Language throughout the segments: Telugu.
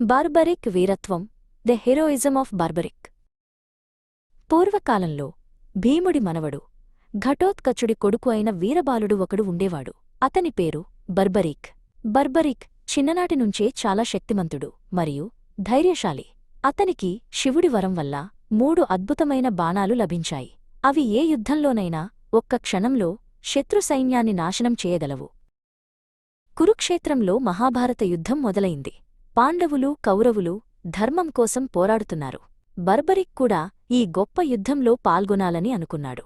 బార్బరిక్ వీరత్వం ద హెరోయిజం ఆఫ్ బార్బరిక్. పూర్వకాలంలో భీముడి మనవడు ఘటోత్కచుడి కొడుకు అయిన వీరబాలుడు ఒకడు ఉండేవాడు. అతని పేరు బర్బరీక్. బర్బరీక్ చిన్ననాటినుంచే చాలా శక్తిమంతుడు మరియు ధైర్యశాలి. అతనికి శివుడి వరం వల్ల మూడు అద్భుతమైన బాణాలు లభించాయి. అవి ఏ యుద్ధంలోనైనా ఒక్క క్షణంలో శత్రు సైన్యాన్ని నాశనం చేయగలవు. కురుక్షేత్రంలో మహాభారత యుద్ధం మొదలైంది. పాండవులు కౌరవులు ధర్మం కోసం పోరాడుతున్నారు. బర్బరిక్ కూడా ఈ గొప్ప యుద్ధంలో పాల్గొనాలని అనుకున్నాడు.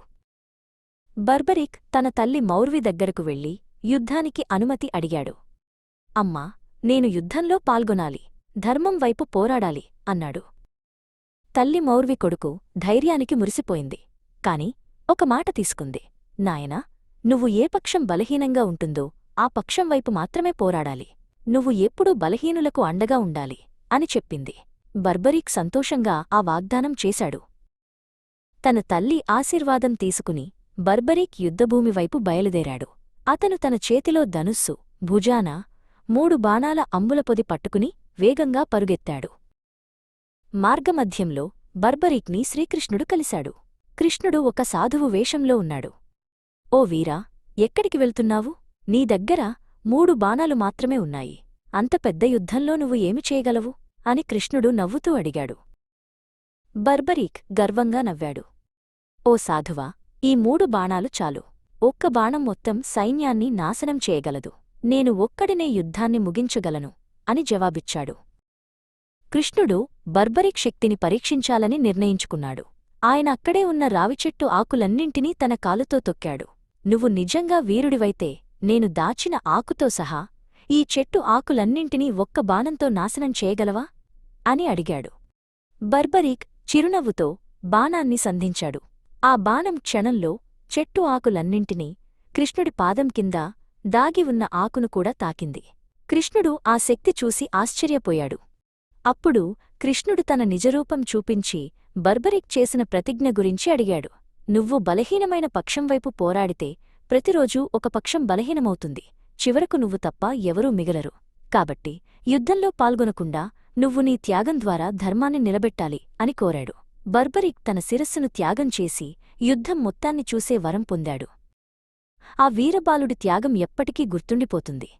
బర్బరిక్ తన తల్లి మౌర్వి దగ్గరకు వెళ్ళి యుద్ధానికి అనుమతి అడిగాడు. అమ్మా నేను యుద్ధంలో పాల్గొనాలి ధర్మం వైపు పోరాడాలి అన్నాడు. తల్లి మౌర్వి కొడుకు ధైర్యానికి మురిసిపోయింది. కాని ఒక మాట తీసుకుంది. నాయనా నువ్వు ఏ పక్షం బలహీనంగా ఉంటుందో ఆ పక్షం వైపు మాత్రమే పోరాడాలి. నువ్వు ఎప్పుడూ బలహీనులకు అండగా ఉండాలి అని చెప్పింది. బర్బరీక్ సంతోషంగా ఆ వాగ్దానం చేశాడు. తన తల్లి ఆశీర్వాదం తీసుకుని బర్బరీక్ యుద్ధభూమి వైపు బయలుదేరాడు. అతను తన చేతిలో ధనుస్సు భుజాన మూడు బాణాల అంబులపొది పట్టుకుని వేగంగా పరుగెత్తాడు. మార్గమధ్యంలో బర్బరీక్ని శ్రీకృష్ణుడు కలిశాడు. కృష్ణుడు ఒక సాధువు వేషంలో ఉన్నాడు. ఓ వీరా ఎక్కడికి వెళ్తున్నావు? నీ దగ్గర మూడు బాణాలు మాత్రమే ఉన్నాయి. అంత పెద్ద యుద్ధంలో నువ్వు ఏమి చేయగలవు? అని కృష్ణుడు నవ్వుతూ అడిగాడు. బర్బరీక్ గర్వంగా నవ్వాడు. ఓ సాధువా ఈ మూడు బాణాలు చాలు. ఒక్క బాణం మొత్తం సైన్యాన్ని నాశనం చేయగలదు. నేను ఒక్కడినే యుద్ధాన్ని ముగించగలను అని జవాబిచ్చాడు. కృష్ణుడు బర్బరిక్ శక్తిని పరీక్షించాలని నిర్ణయించుకున్నాడు. ఆయన అక్కడే ఉన్న రావిచెట్టు ఆకులన్నింటినీ తన కాలుతో తొక్కాడు. నువ్వు నిజంగా వీరుడివైతే నేను దాచిన ఆకుతో సహా ఈ చెట్టు ఆకులన్నింటినీ ఒక్క బాణంతో నాశనం చేయగలవా? అని అడిగాడు. బర్బరీక్ చిరునవ్వుతో బాణాన్ని సంధించాడు. ఆ బాణం క్షణంలో చెట్టు ఆకులన్నింటినీ కృష్ణుడి పాదం కింద దాగి ఉన్న ఆకును కూడా తాకింది. కృష్ణుడు ఆ శక్తి చూసి ఆశ్చర్యపోయాడు. అప్పుడు కృష్ణుడు తన నిజరూపం చూపించి బర్బరిక్ చేసిన ప్రతిజ్ఞ గురించి అడిగాడు. నువ్వు బలహీనమైన పక్షంవైపు పోరాడితే ప్రతిరోజూ ఒక పక్షం బలహీనమవుతుంది. చివరకు నువ్వు తప్ప ఎవరూ మిగలరు. కాబట్టి యుద్ధంలో పాల్గొనకుండా నువ్వు నీ త్యాగం ద్వారా ధర్మాన్ని నిలబెట్టాలి అని కోరాడు. బర్బరిక్ తన శిరస్సును త్యాగం చేసి యుద్ధం మొత్తాన్ని చూసే వరం పొందాడు. ఆ వీరబాలుడి త్యాగం ఎప్పటికీ గుర్తుండిపోతుంది.